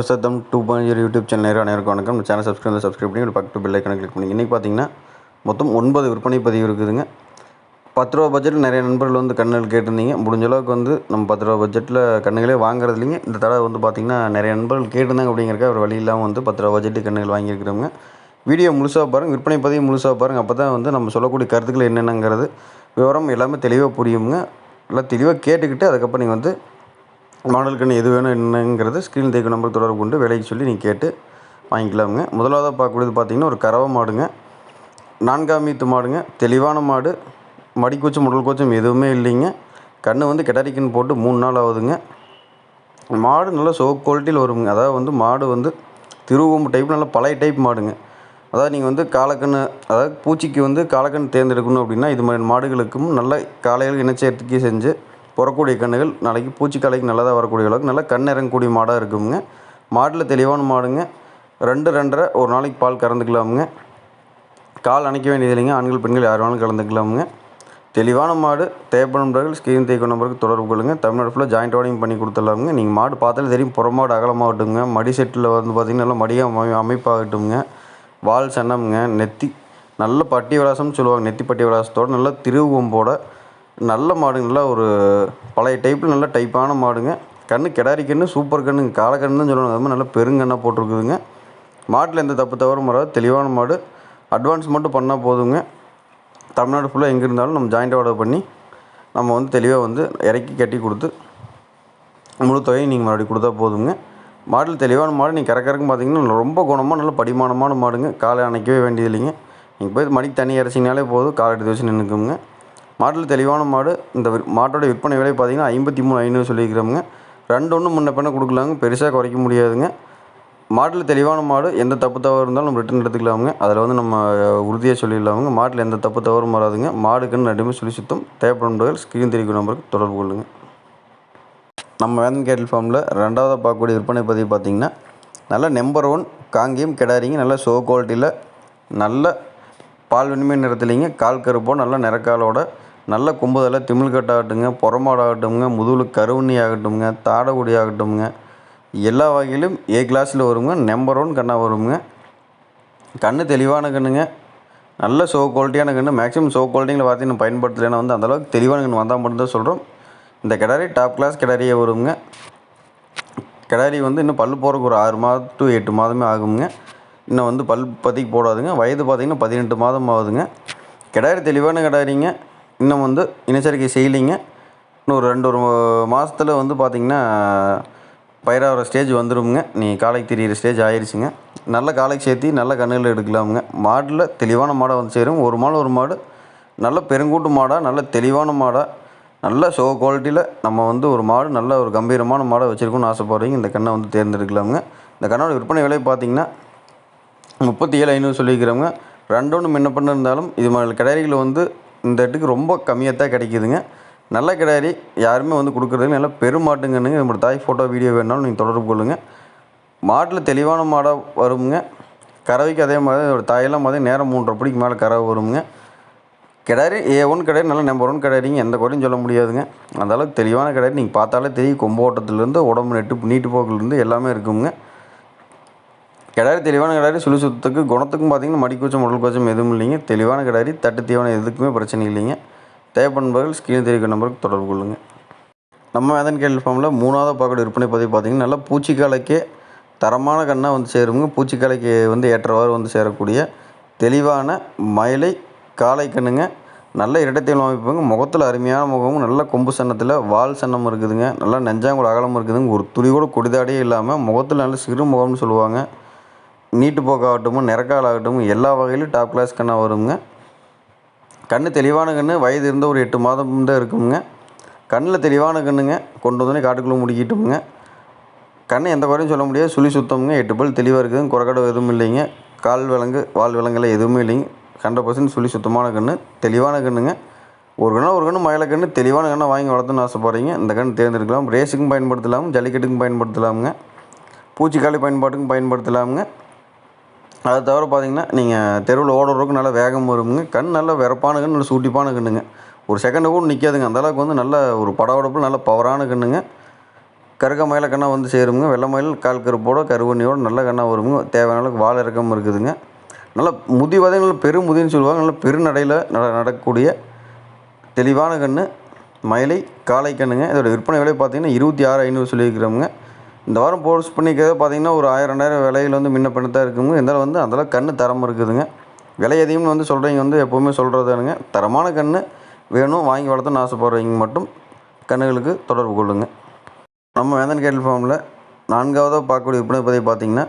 சத்தம் two point zero YouTube channel நேரம் அனைவருக்கும் வணக்கம். நம்ம சேனல் சப்ஸ்கிரைப் சப்ஸ்கிரைப் பண்ணி ஒரு பக்கத்து பில் ஐக்கனை கிளிக் பண்ணி இன்றைக்கி பார்த்தீங்கன்னா மொத்தம் ஒன்பது விற்பனை பதிவு இருக்குதுங்க. பத்து ரூபா பட்ஜெட்டில் நிறைய நண்பர்கள் வந்து கண்ணுகள் கேட்டிருந்தீங்க. முடிஞ்ச அளவுக்கு வந்து நம்ம பத்து ரூபா பட்ஜெட்டில் கண்ணுகளே வாங்குறது இல்லைங்க. இந்த தடவை வந்து பார்த்திங்கன்னா நிறைய நண்பர்கள் கேட்டிருந்தாங்க அப்படிங்கிறக்க ஒரு வழி இல்லாமல் வந்து பத்து ரூபா பட்ஜெட்டு கண்ணுகள் வாங்கியிருக்கிறவங்க. வீடியோ முழுசாக பாருங்கள் விற்பனை பதிவு முழுசாக பாருங்கள் அப்போ தான் வந்து நம்ம சொல்லக்கூடிய கருத்துக்கள் என்னென்னங்கிறது விவரம் எல்லாமே தெளிவாக புரியுங்க. எல்லாம் தெளிவாக கேட்டுக்கிட்டு அதுக்கப்புறம் நீங்கள் வந்து மாடலுக்குன்னு கன்று எது வேணும் என்னங்கிறது ஸ்க்ரீன் தேக்கு நம்பர் தொடர்பு கொண்டு விலைக்கு சொல்லி நீங்கள் கேட்டு வாங்கிக்கலாமுங்க. முதலாவதாக பார்க்கக்கூடியது பார்த்தீங்கன்னா ஒரு கறவை மாடுங்க. நான்காம் மீத்து மாடுங்க. தெளிவான மாடு. மடிக்கூச்சம் முடல் கூச்சம் எதுவுமே இல்லைங்க. கன்று வந்து கெட்டரிக்குன்னு போட்டு மூணு நாள் ஆகுதுங்க. மாடு நல்லா சோ குவாலிட்டியில் வருங்க. அதாவது வந்து மாடு வந்து திருவம்பு டைப் நல்லா பழைய டைப் மாடுங்க. அதாவது நீங்கள் வந்து காலக்கன்று அதாவது பூச்சிக்கு வந்து காலக்கன்று தேர்ந்தெடுக்கணும் அப்படின்னா இது மாதிரி மாடுகளுக்கும் நல்ல காலையில் இனச்சேர்த்திக்கு செஞ்சு புறக்கூடிய கன்றுகள் நாளைக்கு பூச்சிக்கலைக்கு நல்லதாக வரக்கூடிய அளவுக்கு நல்லா கண் இறங்கக்கூடிய மாடாக இருக்குங்க. மாட்டில் தெளிவான மாடுங்க. ரெண்டு ரெண்டரை ஒரு நாளைக்கு பால் கறந்துக்கலாமுங்க. கால் அணைக்க வேண்டியது இல்லைங்க. ஆண்கள் பெண்கள் யார் வேணாலும் கலந்துக்கலாமுங்க. தெளிவான மாடு தேவைப்படும் தேவைப்படுறவர்கள் ஸ்கிரீன் தேய்க்கும் நம்பருக்கு தொடர்பு கொள்ளுங்கள் தமிழ்நாடு ஃபுல்லாக ஜாயிண்ட் வாடிங் பண்ணி கொடுத்துடலாமுங்க. நீங்கள் மாடு பார்த்தாலே தெரியும் புறமாடு அகலமாகட்டுங்க. மடி செட்டில் வந்து பார்த்திங்கன்னா நல்லா மடியாக அமை அமைப்பாகட்டுங்க. வால் சன்னம்ங்க நெத்தி. நல்ல பட்டி விலாசம்னு சொல்லுவாங்க. நெத்தி பட்டி விலாசத்தோட நல்ல திருவம்போட நல்ல மாடுங்க நல்லா ஒரு பழைய டைப்பில் நல்ல டைப்பான மாடுங்க. கன்று கிடாரி கன்று சூப்பர் கன்றுங்க தான் சொல்லணும் அது மாதிரி நல்ல பெருங்கண்ணாக போட்டிருக்குதுங்க. மாட்டில் எந்த தப்பு தவறும் வராது. தெளிவான மாடு. அட்வான்ஸ் மட்டும் பண்ணால் போதுங்க. தமிழ்நாடு ஃபுல்லாக எங்கே இருந்தாலும் நம்ம ஜாயிண்ட் ஆர்டர் பண்ணி நம்ம வந்து தெளிவாக வந்து இறக்கி கட்டி கொடுத்து முழு தொகையை நீங்கள் மறுபடியும் கொடுத்தா போதுங்க. மாடல் தெளிவான மாடு. நீங்கள் கறக்கறக்கு பார்த்தீங்கன்னா ரொம்ப குணமாக நல்ல படிமானமான மாடுங்க. காலை அணைக்கவே வேண்டியது இல்லைங்க நீங்கள் போய் மடிக்கு தண்ணி இறச்சிங்கனாலே போதும். காலை எடுத்து வச்சு நின்றுக்குங்க மாட்டில் தெளிவான மாடு இந்த மாட்டோட விற்பனை விலை பார்த்தீங்கன்னா ஐம்பத்தி மூணு ஐநூறு சொல்லியிருக்கிறோமுங்க. ரெண்டு ஒன்று முன்ன பின்ன கொடுக்கலாங்க பெருசாக குறைக்க முடியாதுங்க. மாட்டில் தெளிவான மாடு எந்த தப்பு தவறு இருந்தாலும் நம்ம ரிட்டன் எடுத்துக்கலாமுங்க. அதில் வந்து நம்ம உறுதியாக சொல்லிடலாமுங்க. மாட்டில் எந்த தப்பு தவறும் வராதுங்க மாடுக்குன்னு நடுமே சொல்லி சுத்தம். தேவைப்படுறவர்கள் ஸ்க்ரீன் தெரிவிக்கும் நம்பருக்கு தொடர்பு கொள்ளுங்கள் நம்ம வேந்தன் கேட்டல் ஃபார்மில் ரெண்டாவதாக பார்க்கக்கூடிய விற்பனை பதிவு பார்த்திங்கன்னா நல்ல நம்பர் ஒன் காங்கியம் கிடாரிங்க. நல்ல ஷோ குவாலிட்டியில் நல்ல பால் வெண்மை நிறத்துலிங்க. கால் கருப்போ நல்ல நிறக்காலோட நல்ல கொம்புதல புறமாடு ஆகட்டும்ங்க முதுகில் கருவண்ணி ஆகட்டுங்க தாடகுடி ஆகட்டும்ங்க எல்லா வகையிலும் ஏ கிளாஸில் வருங்க நம்பர் ஒன் கண்ணாக வருங்க. கண்ணு தெளிவான கண்ணுங்க. நல்ல ஷோ குவாலிட்டியான கன்று மேக்ஸிமம் ஷோ குவாலிட்டியில் பார்த்தீங்கன்னா பயன்படுத்தலைன்னா வந்து அந்தளவுக்கு தெளிவான கண்ணு வந்தால் மட்டும்தான் சொல்கிறோம் இந்த கிடாரி டாப் கிளாஸ் கிடாரியே வருங்க. கிடாரி வந்து இன்னும் பல் போகிறக்கு ஒரு ஆறு மாதம் டு எட்டு மாதமே ஆகுங்க. இன்னும் வந்து பல் பற்றிக்கு போடாதுங்க. வயது பார்த்திங்கன்னா பதினெட்டு மாதம் ஆகுதுங்க. கிடாரி தெளிவான கிடாரிங்க. இன்னும் வந்து இனச்சரிக்கை செய்யலைங்க. இன்னும் ஒரு ரெண்டு ஒரு மாதத்தில் வந்து பார்த்திங்கன்னா பயிராகிற ஸ்டேஜ் வந்துடுங்க நீ காலைக்கு தெரியிற ஸ்டேஜ் ஆயிடுச்சுங்க நல்ல காலைக்கு சேர்த்தி நல்ல கண்ணுகள் எடுக்கலாமுங்க. மாடில் தெளிவான மாடாக வந்து சேரும். ஒரு மாடு ஒரு மாடு. நல்ல பெருங்கூட்டு மாடாக நல்ல தெளிவான மாடாக நல்ல ஷோ குவாலிட்டியில் நம்ம வந்து ஒரு மாடு நல்ல ஒரு கம்பீரமான மாடை வச்சுருக்கோம்னு ஆசைப்படுறீங்க. இந்த கண்ணை வந்து தேர்ந்தெடுக்கலாமுங்க. இந்த கண்ணோட விற்பனை விலை பார்த்திங்கன்னா முப்பத்தி ஏழு ஐநூறு சொல்லியிருக்கிறவங்க ரெண்டு முன்ன பண்ண இருந்தாலும் இது மாதிரி கிடாரிகள் வந்து இந்த இடத்துக்கு ரொம்ப கம்மியாக தான் கிடைக்கிதுங்க. நல்ல கிடாரி யாருமே வந்து கொடுக்குறதுக்கு நல்லா பெருமாட்டுங்கன்னு நம்மளோட தாய் ஃபோட்டோ வீடியோ வேணாலும் நீங்கள் தொடர்பு கொள்ளுங்கள் மாட்டில் தெளிவான மாடாக வருங்க கறவைக்கு அதே மாதிரி ஒரு தாயெல்லாம் மாதிரி நேரம் மூன்றரை படிக்கு மேலே கறவை வருங்க கிடாரி ஏ ஒன் கிடாரி நல்ல நம்பர் ஒன் கிடாரிங்க. எந்த குறையும் சொல்ல முடியாதுங்க. அந்தளவுக்கு தெளிவான கிடாரி. நீங்கள் பார்த்தாலே தெரியும். கொம்போட்டத்துலேருந்து உடம்பு நெட்டு நீட்டு போக்குலேருந்து எல்லாமே இருக்குங்க கிடாரி தெளிவான கிடாரி சுழி சுத்தத்துக்கு குணத்துக்கும் பார்த்தீங்கன்னா மடிக்கூச்சம் உடல் கூச்சம் எதுவும் இல்லைங்க. தெளிவான கிடாரி தட்டு தீவனம் எதுக்குமே பிரச்சனை இல்லைங்க. தேவைப்பண்பர்கள் ஸ்கிரீன் தெரிவிக்க நம்பருக்கு தொடர்பு கொள்ளுங்கள் நம்ம வேதன் கேள்வி ஃபார்மில் மூணாவது பாக்கெட் விற்பனை பதிவு பார்த்திங்கன்னா நல்லா பூச்சிக்காலைக்கே தரமான கண்ணாக வந்து சேருங்க. பூச்சிக்காலைக்கு வந்து ஏற்றவாறு வந்து சேரக்கூடிய தெளிவான மயிலை காளை கண்ணுங்க. நல்ல இரட்டைத்தேல் அமைப்புங்க. முகத்தில் அருமையான முகமும் நல்ல கொம்பு சன்னத்தில் வால் சன்னம் இருக்குதுங்க. நல்லா நெஞ்சாங்குள் அகலம் இருக்குதுங்க. ஒரு துளி கூட கொடிதாடியே இல்லாமல் முகத்தில் நல்ல சிறு முகம்னு சொல்லுவாங்க. நீட்டு போக்காகட்டும் நிறக்கால் ஆகட்டும் எல்லா வகையிலும் டாப் கிளாஸ் கண்ணாக வருங்க. கண் தெளிவான கண் வயது இருந்த ஒரு எட்டு மாதம் தான் இருக்குங்க. கண்ணில் தெளிவான கண்ணுங்க கொண்டு வந்தோடனே காட்டுக்குள்ளே முடிக்கிட்டோமுங்க கண்ணு எந்த குறையும் சொல்ல முடியாது சுழி சுத்தமுங்க. எட்டு பல் தெளிவாக இருக்குதுங்க குறைக்கடை எதுவும் இல்லைங்க. கால் விலங்கு வால் விலங்குல எதுவுமே இல்லைங்க. ஹண்ட்ரட் பர்சன்ட் சுழி சுத்தமான கன்று தெளிவான கண்ணுங்க. ஒரு கண்ணு ஒரு கண்ணு மயில கண்ணு தெளிவான கண்ணை வாங்கி வளர்த்துன்னு ஆசைப்படுறீங்க இந்த கண் தேர்ந்தெடுக்கலாம். ரேஸுக்கும் பயன்படுத்தலாம் ஜல்லிக்கட்டுக்கும் பயன்படுத்தலாமுங்க. பூச்சிக்காலி பயன்பாட்டுக்கும் பயன்படுத்தலாமுங்க. அதை தவிர பார்த்தீங்கன்னா நீங்கள் தெருவில் ஓடுறதுக்கு நல்லா வேகம் வருங்க. கண் நல்ல விறப்பான கண் நல்ல சூட்டிப்பான கண்ணுங்க. ஒரு செகண்டை கூட நிற்காதுங்க அந்தளவுக்கு வந்து நல்ல ஒரு படவடப்பில் நல்ல பவரான கண்ணுங்க. கருக்க மயில கண்ணாக வந்து சேருங்க வெள்ளை மயில் கால் கருப்போட கருவண்ணியோட நல்ல கண்ணாக வருங்க தேவையான அளவுக்கு வால் இறக்கம் இருக்குதுங்க. நல்ல முதி வதைகள் பெருமுதின்னு சொல்லுவாங்க. நல்ல பெருநடையில் நட நடக்கக்கூடிய தெளிவான கன்று மயிலை காளை கண்ணுங்க. இதோட விற்பனை விலை பார்த்தீங்கன்னா இருபத்தி ஆறு ஐநூறு சொல்லியிருக்கிறோமுங்க. இந்த வாரம் போஸ்ட் பண்ணிக்கிறத பார்த்தீங்கன்னா ஒரு ஆயிரம் ரெண்டாயிரம் விலையில் வந்து முன்ன பண்ணி தான் இருக்குங்க. இருந்தாலும் வந்து அந்தளவுக்கு கன்று தரம் இருக்குதுங்க. விலை அதிகம்னு வந்து சொல்கிறீங்க வந்து எப்போவுமே சொல்கிறதானுங்க தரமான கன்று வேணும். வாங்கி வளர்த்துன்னு ஆசைப்படுறவங்க மட்டும் கன்றுகளுக்கு தொடர்பு கொள்ளுங்க. நம்ம வேந்தன் கேட்டல் ஃபார்மில் நான்காவதாக பார்க்கக்கூடிய விற்பனை பதிவு பார்த்தீங்கன்னா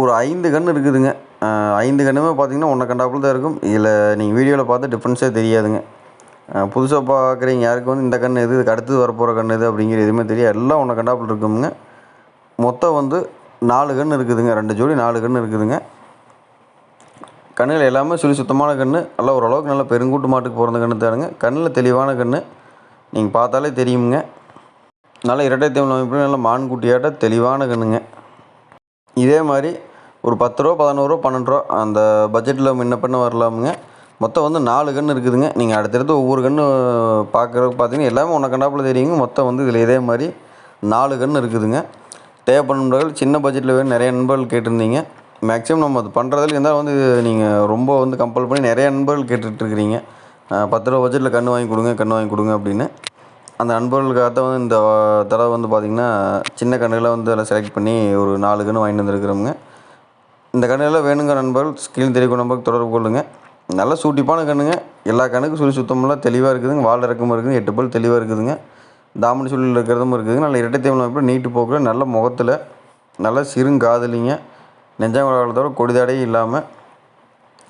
ஒரு ஐந்து கன்று இருக்குதுங்க. ஐந்து கண்ணுமே பார்த்தீங்கன்னா ஒன்றை கண்டாப்புல தான் இருக்கும். இதில் நீங்கள் வீடியோவில் பார்த்து டிஃப்ரென்ஸே தெரியாதுங்க. புதுசாக பார்க்குறீங்க. யாருக்கு வந்து இந்த கன்று எது இதுக்கு அடுத்தது வரப்போகிற கன்று எது அப்படிங்கிற எதுவுமே தெரியாது. எல்லாம் ஒன்றை கண்டாப்பில் இருக்குங்க மொத்தம் வந்து நாலு கன்று இருக்குதுங்க. ரெண்டு ஜோடி நாலு கண் இருக்குதுங்க. கண்ணில் எல்லாமே சுழி சுத்தமான கன்று நல்லா ஓரளவுக்கு நல்ல பெருங்கூட்டு மாட்டுக்கு பிறந்த கன்று தானுங்க. கண்ணில் தெளிவான கன்று நீங்கள் பார்த்தாலே தெரியுங்க. நல்ல இரட்டை தமிழ் அமைப்பு நல்ல மான்குட்டியாட்ட தெளிவான கன்றுங்க இதே மாதிரி ஒரு பத்து ரூபா பதினோரு ரூபா பன்னெண்டு ரூபா அந்த பட்ஜெட்டில் முன்ன பண்ண வரலாமுங்க. மொத்தம் வந்து நாலு கன்று இருக்குதுங்க. நீங்கள் அடுத்தடுத்து ஒவ்வொரு கன்று பார்க்குறதுக்கு பார்த்தீங்கன்னா எல்லாமே ஒன்றை கண்டாப்புல தெரியுங்க. மொத்தம் வந்து இதில் இதே மாதிரி நாலு கன்று இருக்குதுங்க. தேவைப்படுறவர்கள் சின்ன பட்ஜெட்டில் வேணும். நிறைய நண்பர்கள் கேட்டிருந்தீங்க. மேக்ஸிமம் நம்ம அது பண்ணுறதுல இருந்தால் வந்து நீங்கள் ரொம்ப வந்து கம்பல் பண்ணி நிறைய நண்பர்கள் கேட்டுட்ருக்கிறீங்க. பத்து ரூபா பட்ஜெட்டில் கன்று வாங்கி கொடுங்க கன்று வாங்கி கொடுங்க அப்படின்னு. அந்த நண்பர்களுக்காக வந்து இந்த தடவை வந்து பார்த்திங்கன்னா சின்ன கன்றுகளை வந்து அதில் செலக்ட் பண்ணி ஒரு நாலு கன்று வாங்கிட்டு வந்துருக்குறோங்க இந்த கன்றுகளை வேணுங்கிற நண்பர்கள் ஸ்கிரீன் தெரிவிக்கும் நம்பருக்கு தொடர்பு கொள்ளுங்க. நல்ல சூட்டிப்பான கன்றுங்க எல்லா கண்ணுக்கும் சுழி சுத்தமெல்லாம் தெளிவாக இருக்குதுங்க. வால் இறக்கமும் இருக்குதுங்க. எட்டு பல் தெளிவாக இருக்குதுங்க. தாமணி சுழியில் இருக்கிறதும் இருக்குதுங்க. நல்ல இரட்டை தேவலம் நீட்டு போக்கில் நல்ல முகத்தில் நல்ல சிறுங்காதலிங்க. நெஞ்சாங்குளத்தோட கொடிதாடையும் இல்லாமல்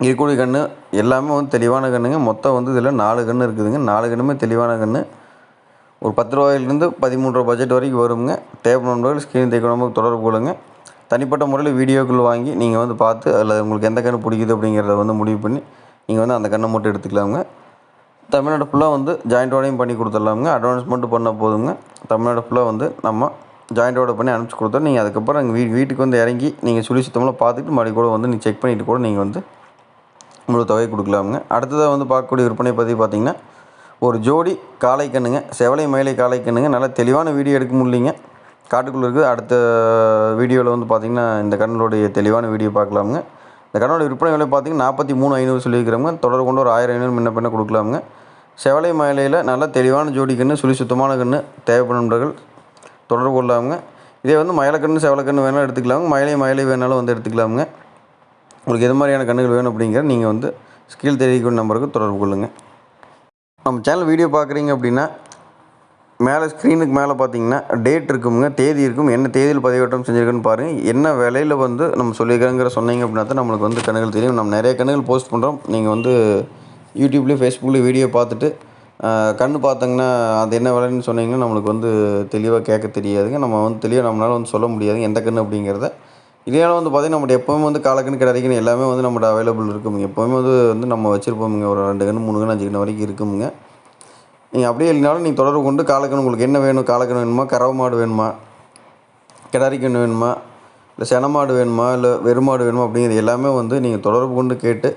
இருக்கக்கூடிய கன்று எல்லாமே வந்து தெளிவான கன்றுங்க மொத்தம் வந்து இதில் நாலு கன்று இருக்குதுங்க. நாலு கண்ணுமே தெளிவான கன்று ஒரு பத்து ரூபாயிலிருந்து பதிமூன்று ரூபா பட்ஜெட் வரைக்கும் வருங்க. தேவைப்படுறவர்கள் ஸ்க்ரீன் தேக்கணும்போது தொடர்பு கொள்ளுங்க. தனிப்பட்ட முறையில் வீடியோக்கள் வாங்கி நீங்கள் வந்து பார்த்து அதில் உங்களுக்கு எந்த கன்று பிடிக்குது அப்படிங்கிறத வந்து முடிவு பண்ணி நீங்கள் வந்து அந்த கண்ணை மட்டும் எடுத்துக்கலாமுங்க. தமிழ்நாடு ஃபுல்லாக வந்து ஜாயிண்டோடையும் பண்ணி கொடுத்துடலாமுங்க. அட்வான்ஸ் மட்டும் பண்ணால் போதுங்க. தமிழ்நாடு ஃபுல்லாக வந்து நம்ம ஜாயிண்டோட பண்ணி அனுப்பிச்சி கொடுத்தோம் நீங்கள் அதுக்கப்புறம் எங்கள் வீ வீட்டுக்கு வந்து இறங்கி நீங்கள் சுழி சுத்தமெல்லாம் பார்த்துட்டு மறுபடி கூட வந்து நீங்கள் செக் பண்ணிவிட்டு கூட நீங்கள் வந்து முழு தொகை கொடுக்கலாமுங்க. அடுத்ததாக வந்து பார்க்கக்கூடிய விற்பனை பற்றி பார்த்திங்கன்னா ஒரு ஜோடி காளை கண்ணுங்க. செவலை மயிலை காளை கண்ணுங்க. நல்லா தெளிவான வீடியோ எடுக்க முடியலைங்க. காட்டுக்குள்ளே இருக்குது. அடுத்த வீடியோவில் வந்து பார்த்திங்கன்னா இந்த கண்ணுடைய தெளிவான வீடியோ பார்க்கலாமுங்க. இந்த கண்ணோட விற்பனை விலை பார்த்தீங்கன்னா நாற்பத்தி மூணு ஐநூறு சொல்லியிருக்கிறவங்க. தொடர் கொண்டு ஒரு ஆயிரம் ஐநூறு முன்ன பின்ன கொடுக்கலாமுங்க. செவலை மலையில் நல்ல தெளிவான ஜோடி கன்று சுழி சுத்தமான கன்று தேவைப்படும் நண்பர்கள் தொடர்பு கொள்ளாமுங்க இதே வந்து மயிலக்கன்று செவலக்கன்று வேணாலும் எடுத்துக்கலாமுங்க. மயிலை மயிலை வேணாலும் வந்து எடுத்துக்கலாமுங்க. உங்களுக்கு எது மாதிரியான கன்றுகள் வேணும் அப்படிங்கிற நீங்கள் வந்து ஸ்கில் தெரிவிக்கும் நம்பருக்கு தொடர்பு கொள்ளுங்கள் நம்ம சேனல் வீடியோ பார்க்குறீங்க அப்படின்னா மேலே ஸ்க்ரீனுக்கு மேலே பார்த்தீங்கன்னா டேட் இருக்குங்க தேதி இருக்கும் என்ன தேதியில் பதிவேற்றம் செஞ்சுருக்குன்னு பாருங்கள் என்ன விலையில் வந்து நம்ம சொல்லியிருக்கிறோங்கிற சொன்னீங்க அப்படின்னா தான் நம்மளுக்கு வந்து கணக்குகள் தெரியும். நம்ம நிறைய கணக்குகள் போஸ்ட் பண்ணுறோம் நீங்கள் வந்து யூடியூப்லேயும் ஃபேஸ்புக்லேயும் வீடியோ பார்த்துட்டு கண்ணு பார்த்தீங்கன்னா அது என்ன விலைன்னு சொன்னீங்கன்னா நம்மளுக்கு வந்து தெளிவாக கேட்க தெரியாதுங்க. நம்ம வந்து தெளிவாக நம்மளால் வந்து சொல்ல முடியாதுங்க எந்த கண்ணு அப்படிங்கிறத. இதனால வந்து பார்த்திங்கன்னா நம்மகிட்ட எப்போவுமே வந்து காலக்கணு கிடைக்கணும் எல்லாமே வந்து நம்மகிட்ட அவைலபிள் இருக்குங்க. எப்போவுமே வந்து வந்து நம்ம வச்சுருப்போமுங்க. ஒரு ரெண்டு கன்று மூணு கன்று அஞ்சு கன்று வரைக்கும் இருக்குமுங்க. நீங்கள் அப்படியே இல்லைனாலும் நீங்கள் தொடர்பு கொண்டு காலக்கணு உங்களுக்கு என்ன வேணும்? காலக்கணு வேணுமா? கறவை மாடு வேணுமா? கிடாரி வேணுமா? இல்லை செனமாடு வேணுமா? இல்லை வெறுமாடு வேணுமா? அப்படிங்கிறது எல்லாமே வந்து நீங்கள் தொடர்பு கொண்டு கேட்டு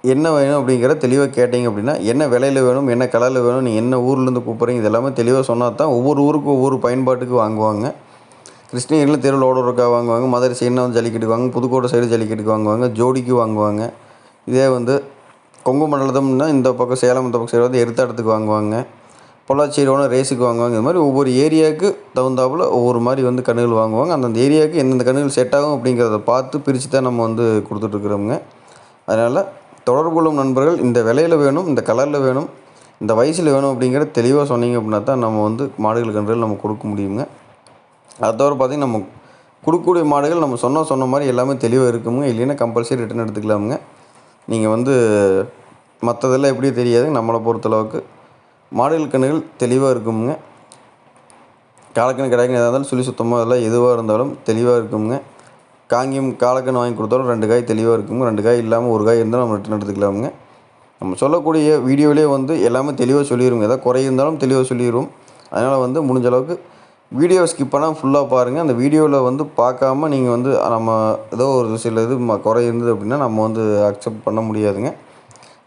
என்ன வேணும் அப்படிங்கிற தெளிவாக கேட்டீங்க அப்படின்னா என்ன விலையில் வேணும்? என்ன கலரில் வேணும்? நீங்கள் என்ன ஊர்லேருந்து கூப்பிட்றீங்க? இது எல்லாமே தெளிவாக சொன்னால் தான் ஒவ்வொரு ஊருக்கும் ஒவ்வொரு பயன்பாட்டுக்கு வாங்குவாங்க. கிருஷ்ணகிரியில் தெருவில் ஓடுறதுக்காக வாங்குவாங்க. மதுரை சைடுனா வந்து ஜல்லிக்கட்டுக்கு வாங்க புதுக்கோட்டை சைடு ஜல்லிக்கட்டுக்கு வாங்குவாங்க. ஜோடிக்கு வாங்குவாங்க. இதே வந்து கொங்கு மண்டலத்தம்னா இந்த பக்கம் சேலம் இந்த பக்கம் சேலம் எருத்தாடத்துக்கு வாங்குவாங்க. பொள்ளாச்சி ரோன ரேஸுக்கு வாங்குவாங்க. இது மாதிரி ஒவ்வொரு ஏரியாவுக்கு தகுந்தாப்புல ஒவ்வொரு மாதிரி வந்து கன்றுகள் வாங்குவாங்க. அந்தந்த ஏரியாவுக்கு எந்தெந்த கன்றுகள் செட் ஆகும் அப்படிங்கிறத பார்த்து பிரித்து தான் நம்ம வந்து கொடுத்துட்ருக்குறோங்க அதனால் தொடர்பு கொள்ளும் நண்பர்கள் இந்த விலையில் வேணும் இந்த கலரில் வேணும் இந்த வயசில் வேணும் அப்படிங்கிற தெளிவாக சொன்னீங்க அப்படின்னா தான் நம்ம வந்து மாடுகள் கன்றுகள் நம்ம கொடுக்க முடியுங்க. அது தவிர பார்த்திங்கன்னா நம்ம கொடுக்கக்கூடிய மாடுகள் நம்ம சொன்ன சொன்ன மாதிரி எல்லாமே தெளிவாக இருக்குங்க. இல்லைன்னா கம்பல்சரி ரிட்டர்ன் எடுத்துக்கலாமுங்க. நீங்கள் வந்து மற்றதெல்லாம் எப்படி தெரியாது நம்மளை பொறுத்தளவுக்கு. மாடுகள் கன்றுகள் தெளிவாக இருக்குமுங்க. காலக்கணு கிடைக்கும் எதாக இருந்தாலும் சுழி சுத்தமாக அதெல்லாம் எதுவாக இருந்தாலும் தெளிவாக இருக்குமுங்க. காங்கியம் காலக்கண் வாங்கி கொடுத்தாலும் ரெண்டு காய் தெளிவாக இருக்குங்க ரெண்டு காய் இல்லாமல் ஒரு காய் இருந்தாலும் நம்ம ரிட்டன் எடுத்துக்கலாமுங்க நம்ம சொல்லக்கூடிய வீடியோவிலே வந்து எல்லாமே தெளிவாக சொல்லிடுவோங்க ஏதாவது குறை இருந்தாலும் தெளிவாக சொல்லிடுவோம் அதனால் வந்து முடிஞ்ச அளவுக்கு வீடியோ ஸ்கிப் பண்ணால் ஃபுல்லாக பாருங்கள் அந்த வீடியோவில் வந்து பார்க்காம நீங்கள் வந்து நம்ம ஏதோ ஒரு சில இது ம- குறை இருந்தது அப்படின்னா நம்ம வந்து அக்செப்ட் பண்ண முடியாதுங்க.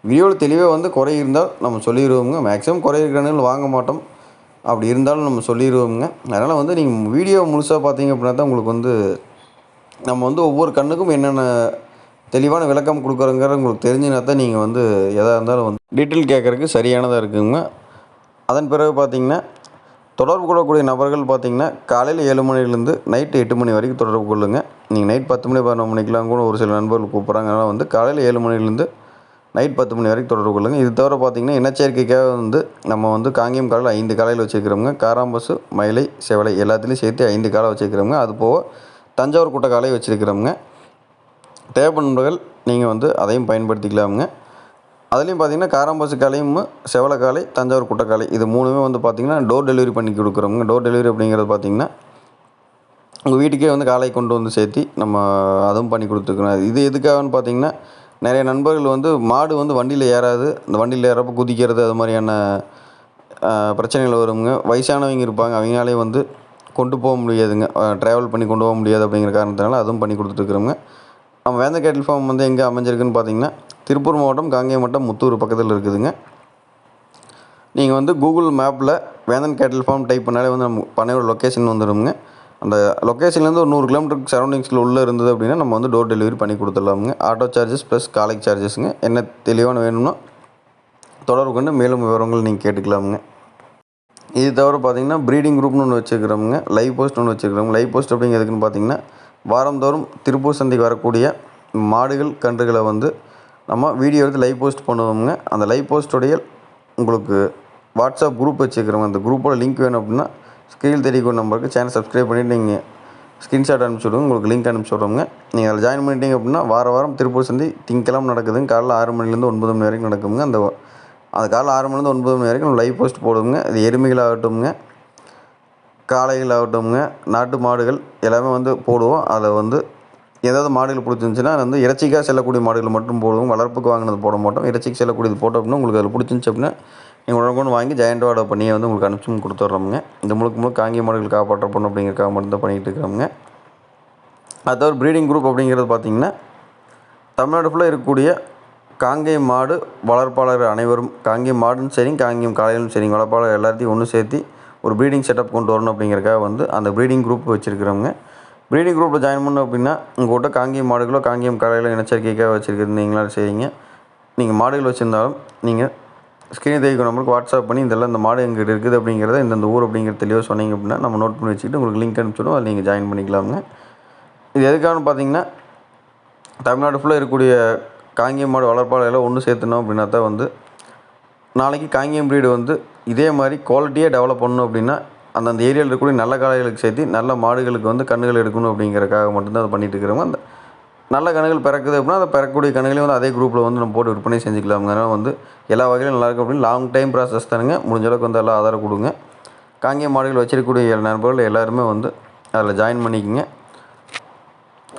வீடியோவில் தெளிவாக வந்து குறை இருந்தால் நம்ம சொல்லிடுவோங்க மேக்ஸிமம் குறை இருக்கிறவங்க வாங்க மாட்டோம். அப்படி இருந்தாலும் நம்ம சொல்லிடுவோங்க அதனால் வந்து நீங்கள் வீடியோ முழுசாக பார்த்தீங்க அப்படின்னா தான் உங்களுக்கு வந்து நம்ம வந்து ஒவ்வொரு கண்ணுக்கும் என்னென்ன தெளிவான விளக்கம் கொடுக்குறோங்கிற உங்களுக்கு தெரிஞ்சுனா தான் நீங்கள் வந்து எதாக இருந்தாலும் வந்து டீட்டெயில் கேட்குறதுக்கு சரியானதாக இருக்குங்க. அதன் பிறகு பார்த்திங்கன்னா தொடர்பு கொள்ளக்கூடிய நபர்கள் பார்த்தீங்கன்னா காலையில் ஏழு மணிலேருந்து நைட்டு எட்டு மணி வரைக்கும் தொடர்பு கொள்ளுங்க. நீங்கள் நைட் பத்து மணி பதினொன்று மணிக்கெலாம் கூட ஒரு சில நண்பர்கள் கூப்பிட்றாங்க அதனால் வந்து காலையில் ஏழு மணிலேருந்து நைட் பத்து மணி வரைக்கும் தொடர்பு கொள்ளுங்க. இது தவிர பார்த்தீங்கன்னா இனச்சேர்க்கைக்காக வந்து நம்ம வந்து காங்கேயம் காலையில் ஐந்து காலையில் வச்சுருக்கிறோங்க காராம்பசு மயிலை செவலை எல்லாத்துலேயும் சேர்த்து ஐந்து காலை வச்சுருக்கிறோங்க அது போக தஞ்சாவூர் கூட்ட காலையை வச்சுருக்கிறோங்க தேவை நண்பர்கள் நீங்கள் வந்து அதையும் பயன்படுத்திக்கலாமுங்க. அதுலேயும் பார்த்திங்கன்னா காராம்பாசி செவலக்காலை தஞ்சாவூர் குட்டக்காலை இது மூணுமே வந்து பார்த்திங்கன்னா டோர் டெலிவரி பண்ணி கொடுக்குறோங்க டோர் டெலிவரி அப்படிங்கிறது பார்த்தீங்கன்னா உங்கள் வீட்டுக்கே வந்து காலை கொண்டு வந்து சேர்த்தி நம்ம அதுவும் பண்ணி கொடுத்துருக்குறோம் இது எதுக்காகன்னு பார்த்தீங்கன்னா நிறைய நண்பர்கள் வந்து மாடு வந்து வண்டியில் ஏறாது. அந்த வண்டியில் ஏறப்போ குதிக்கிறது அது மாதிரியான பிரச்சனைகள் வருங்க. வயசானவங்க இருப்பாங்க. அவங்களாலே வந்து கொண்டு போக முடியாதுங்க. ட்ராவல் பண்ணி கொண்டு போக முடியாது அப்படிங்கிற காரணத்தினால அதுவும் பண்ணி கொடுத்துருக்குறோங்க நம்ம வேந்த கேட்டில் ஃபார்ம் வந்து எங்கே அமைஞ்சிருக்குன்னு பார்த்தீங்கன்னா திருப்பூர் மாவட்டம் காங்கேயம் வட்டம் முத்தூர் பக்கத்தில் இருக்குதுங்க. நீங்கள் வந்து கூகுள் மேப்பில் வேந்தன் கேட்டில் ஃபார்ம் டைப் பண்ணாலே வந்து நம்ம பண்ணையோட லொக்கேஷன் வந்துடுங்க அந்த லொக்கேஷன்லேருந்து ஒரு நூறு கிலோமீட்டருக்கு சரௌண்டிங்ஸில் உள்ளே இருந்தது அப்படின்னா நம்ம வந்து டோர் டெலிவரி பண்ணி கொடுத்துடலாமுங்க. ஆட்டோ சார்ஜஸ் ப்ளஸ் காலேஜ் சார்ஜஸ்ங்க. என்ன தெளிவான வேணும்னா தொடர்பு கொண்டு மேலும் விவரங்கள் நீங்கள் கேட்டுக்கலாமுங்க. இது தவிர பார்த்தீங்கன்னா ப்ரீடிங் குரூப்னு ஒன்று வச்சுருக்கிறோமுங்க. லைவ் போஸ்ட் ஒன்று வச்சுருக்கிறோம். லைவ் போஸ்ட் அப்படிங்கிறதுக்குன்னு பார்த்தீங்கன்னா வாரந்தோறும் திருப்பூர் சந்தைக்கு வரக்கூடிய மாடுகள் கன்றுகளை வந்து நம்ம வீடியோ எடுத்து லைவ் போஸ்ட் பண்ணுவோங்க அந்த லைவ் போஸ்ட்டுடைய உங்களுக்கு வாட்ஸ்அப் குரூப் வச்சுக்கிறோம் அந்த குரூப்போட லிங்க் வேணும் அப்படின்னா ஸ்க்ரீன் தெரியக்கூடிய நம்பருக்கு சேனல் சப்ஸ்கிரைப் பண்ணிவிட்டு நீங்கள் ஸ்க்ரீன்ஷாட் அனுப்பிச்சி விடுங்க. உங்களுக்கு லிங்க் அனுப்பிச்சி விட்றோங்க நீங்கள் அதில் ஜாயின் பண்ணிட்டீங்க அப்படின்னா வார வாரம் திருப்பூர் சந்தி திங்கெல்லாம் நடக்குதுங்க. காலைல ஆறு மணிலேருந்து ஒன்பது மணி வரைக்கும் நடக்குங்க. அந்த அது காலைல ஆறு மணிலேருந்து ஒன்பது மணி வரைக்கும் லைவ் போஸ்ட் போடுவோங்க அது எருமைகளாகட்டும்ங்க. காளைகள் ஆகட்டும்ங்க நாட்டு மாடுகள் எல்லாமே வந்து போடுவோம். அதை வந்து ஏதாவது மாடுகள் பிடிச்சிருந்துச்சின்னா வந்து இறைச்சிக்காக செல்லக்கூடிய மாடுகள் மட்டும் போடுவோம். வளர்ப்புக்கு வாங்கினது போட மாட்டோம். இறைச்சிக்கு செல்லக்கூடியது போட்டோம் அப்படின்னா உங்களுக்கு அதில் பிடிச்சிருந்துச்சி அப்படின்னா நீங்கள் உடனே வாங்கி ஜெயண்ட் வாடகை பண்ணியே வந்து உங்களுக்கு அனுப்பிச்சும் கொடுத்துட்றோமுங்க இந்த முழுக்க முழுக்க காங்கிய மாடுகள் காப்பாற்றப்படணும் அப்படிங்கிறக்காக மட்டும்தான் பண்ணிகிட்டு இருக்கிறோமுங்க. அது தவிர ப்ரீடிங் குரூப் அப்படிங்கிறது பார்த்தீங்கன்னா தமிழ்நாடு ஃபுல்லாக இருக்கக்கூடிய காங்கேயம் மாடு வளர்ப்பாளர் அனைவரும் காங்கேயம் மாடும் சரி காங்கேயம் காளையிலும் சரி வளர்ப்பாளர் எல்லாத்தையும் ஒன்று சேர்த்து ஒரு ப்ரீடிங் செட்டப் கொண்டு வரணும் அப்படிங்கிறக்காக வந்து அந்த ப்ரீடிங் குரூப் வச்சுருக்கிறவங்க ப்ரீடிங் குரூப்பில் ஜாயின் பண்ணோம் அப்படின்னா உங்கள்கிட்ட காங்கேயம் மாடுகளோ காங்கேயம் காளையிலோ இனச்சரிக்கைக்காக வச்சுருக்கிறீங்களா செய்யுங்க. நீங்கள் மாடுகள் வச்சுருந்தாலும் நீங்கள் ஸ்க்ரீன் தெரிவிக்கும் நம்பருக்கு வாட்ஸ்அப் பண்ணி இதெல்லாம் இந்த மாடு எங்கிட்ட இருக்குது அப்படிங்கிறத இந்தந்த ஊர் அப்படிங்கிற தெளிவாக சொன்னீங்க அப்படின்னா நம்ம நோட் பண்ணி வச்சுக்கிட்டு உங்களுக்கு லிங்க் அனுப்பிச்சிடும் அதில் நீங்கள் ஜாயின் பண்ணிக்கலாமுங்க. இது எதுக்காகன்னு பார்த்தீங்கன்னா தமிழ்நாடு ஃபுல்லாக இருக்கக்கூடிய காங்கேயம் மாடு வளர்ப்பாளர்கள் ஒன்று சேர்த்துனோம் அப்படின்னா தான் வந்து நாளைக்கு காங்கேயம் ப்ரீடு வந்து இதே மாதிரி குவாலிட்டியாக டெவலப் பண்ணணும் அப்படின்னா அந்தந்த ஏரியாவில் இருக்கக்கூடிய நல்ல காளைகளுக்கு சேர்த்து நல்ல மாடுகளுக்கு வந்து கண்ணுகள் எடுக்கணும் அப்படிங்கிறக்காக மட்டும்தான் அதை பண்ணிகிட்டு இருக்கிறவங்க. அந்த நல்ல கணுகள் பிறக்குது அப்படின்னா அதை பிறக்கக்கூடிய கணுகளையும் வந்து அதே குரூப்பில் வந்து நம்ம போட்டு விற்பனை செஞ்சுக்கலாம் அதனால் வந்து எல்லா வகையிலும் நல்லாயிருக்கும் அப்படின்னு லாங் டைம் ப்ராசஸ் தானுங்க. முடிஞ்ச அளவுக்கு வந்து எல்லாம் ஆதாரம் கொடுங்க. காங்கேயம் மாடுகள் வச்சிருக்கக்கூடிய நண்பர்கள் எல்லாருமே வந்து அதில் ஜாயின் பண்ணிக்கோங்க.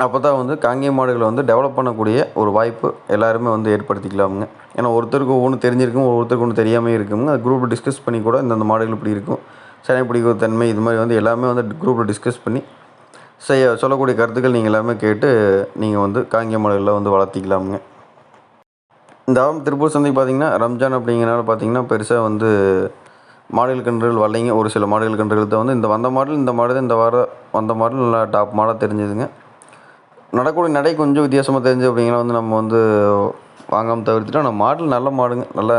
அப்போ தான் வந்து காங்கிய மாடுகளை வந்து டெவலப் பண்ணக்கூடிய ஒரு வாய்ப்பு எல்லாருமே வந்து ஏற்படுத்திக்கலாமுங்க. ஏன்னா ஒருத்தருக்கு ஒவ்வொன்று தெரிஞ்சிருக்கும் ஒருத்தருக்கு ஒன்று தெரியாமல் இருக்குங்க. அது குரூப்பில் டிஸ்கஸ் பண்ணி கூட இந்தந்த மாடுகள் இப்படி இருக்கும். சனை பிடிக்கிற தன்மை இது மாதிரி வந்து எல்லாமே வந்து குரூப்பில் டிஸ்கஸ் பண்ணி செய்ய சொல்லக்கூடிய கருத்துக்கள் நீங்கள் எல்லாமே கேட்டு நீங்கள் வந்து காங்கிய மாடுகளில் வந்து வளர்த்திக்கலாமுங்க. இந்த ஆரம் திருப்பூர் சந்தைக்கு பார்த்தீங்கன்னா ரம்ஜான் அப்படிங்கிறனால பார்த்தீங்கன்னா பெருசாக வந்து மாடுகள் கன்றுகள் வரலைங்க. ஒரு சில மாடுகள் கன்றுகள் தான் வந்து இந்த வந்த மாடல் இந்த மாடு இந்த வாரம் வந்த மாடல் நல்லா டாப் மாடாக தெரிஞ்சுதுங்க. நடக்கூடிய நடை கொஞ்சம் வித்தியாசமாக தெரிஞ்சு அப்படிங்கிற வந்து நம்ம வந்து வாங்காமல் தவிர்த்துட்டு ஆனால் மாடல் நல்ல மாடுங்க. நல்ல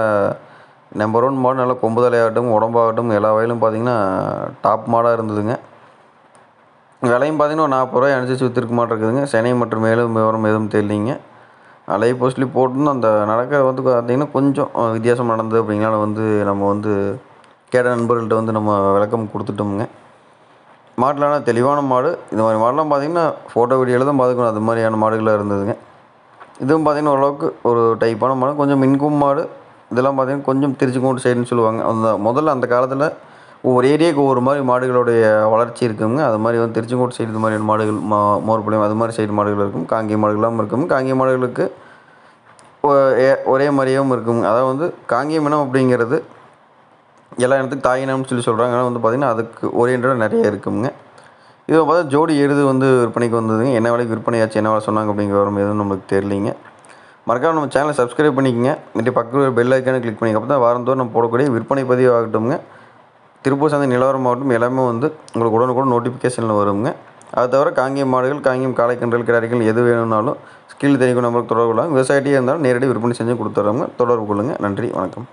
நம்பர் ஒன் மாடு நல்ல கொம்பு தலையாகட்டும் உடம்பாகட்டும் எல்லா வகையிலும் பார்த்தீங்கன்னா டாப் மாடாக இருந்ததுங்க. விலையும் பார்த்தீங்கன்னா ஒரு நாற்பது ரூபாய் அனுசரித்து விற்றுருக்க மாட்டிருக்குதுங்க சென்னை மற்றும் மேலும் விவரம் எதுவும் தெரியலிங்க. அலை போஸ்ட்லி போட்டுன்னு அந்த நடக்கிற வந்து பார்த்தீங்கன்னா கொஞ்சம் வித்தியாசம் நடந்தது அப்படிங்கனால வந்து நம்ம வந்து கேட்ட நண்பர்கள்ட்ட வந்து நம்ம விளக்கம் கொடுத்துட்டோமுங்க. மாடுலான தெளிவான மாடு. இந்த மாதிரி மாடுலாம் பார்த்தீங்கன்னா ஃபோட்டோ வீடியோவில் தான் பார்த்துக்கணும். அது மாதிரியான மாடுகளாக இருந்ததுங்க. இதுவும் பார்த்தீங்கன்னா ஓரளவுக்கு ஒரு டைப்பான மாடு. கொஞ்சம் மின்கும் மாடு. இதெல்லாம் பார்த்தீங்கன்னா கொஞ்சம் திருச்செங்கோடு சைடுன்னு சொல்லுவாங்க. அந்த முதல்ல அந்த காலத்தில் ஒவ்வொரு ஏரியாவுக்கு ஒவ்வொரு மாதிரி மாடுகளுடைய வளர்ச்சி இருக்குங்க. அது மாதிரி வந்து திருச்செங்கோட்டு சைடு இது மாதிரியான மாடுகள் மா மோர்பாளையம் அது மாதிரி சைடு மாடுகள் இருக்கும். காங்கேய மாடுகள்லாம் இருக்கும். காங்கேய மாடுகளுக்கு ஒ- ஏ- ஒரே மாதிரியும் இருக்குங்க அதாவது வந்து காங்கேயம் இனம் அப்படிங்கிறது எல்லா இடத்துக்கும் தாய் இனம்னு சொல்லி சொல்கிறாங்க ஆனால் வந்து பார்த்திங்கன்னா அதுக்கு ஓரியன்டாக நிறைய இருக்குங்க. இதை பார்த்தா ஜோடி எருது வந்து விற்பனைக்கு வந்ததுங்க. என்ன விலைக்கு விற்பனையாச்சு என்ன வேலை சொன்னாங்க அப்படிங்கிற வரும் எதுவும் நம்மளுக்கு தெரியலிங்க. மறக்காமல் நம்ம சேனலை சப்ஸ்கிரைப் பண்ணிக்கங்க. இப்படி பக்கத்தில் பெல் ஐக்கானை கிளிக் பண்ணிக்க அப்போ தான் வாரந்தோறும் நம்ம போடக்கூடிய விற்பனை பதிவு ஆகட்டும்ங்க திருப்பூர் சந்தை நிலவரம் மாவட்டம் எல்லாமே வந்து உங்களுக்கு உடனுக்குடன் நோட்டிஃபிகேஷனில் வருங்க. அது தவிர காங்கேயம் மாடுகள் காங்கேயம் காளைக்கன்றுகள் கிடைக்கல் எது வேணும்னாலும் ஸ்கில் தெரிவிக்கும் நம்மளுக்கு தொடர்பு கொள்ளலாம். விவசாயிட்டே இருந்தாலும் நேரடி விற்பனை செஞ்சு கொடுத்துட்றவங்க தொடர்பு கொள்ளுங்கள் நன்றி. வணக்கம்.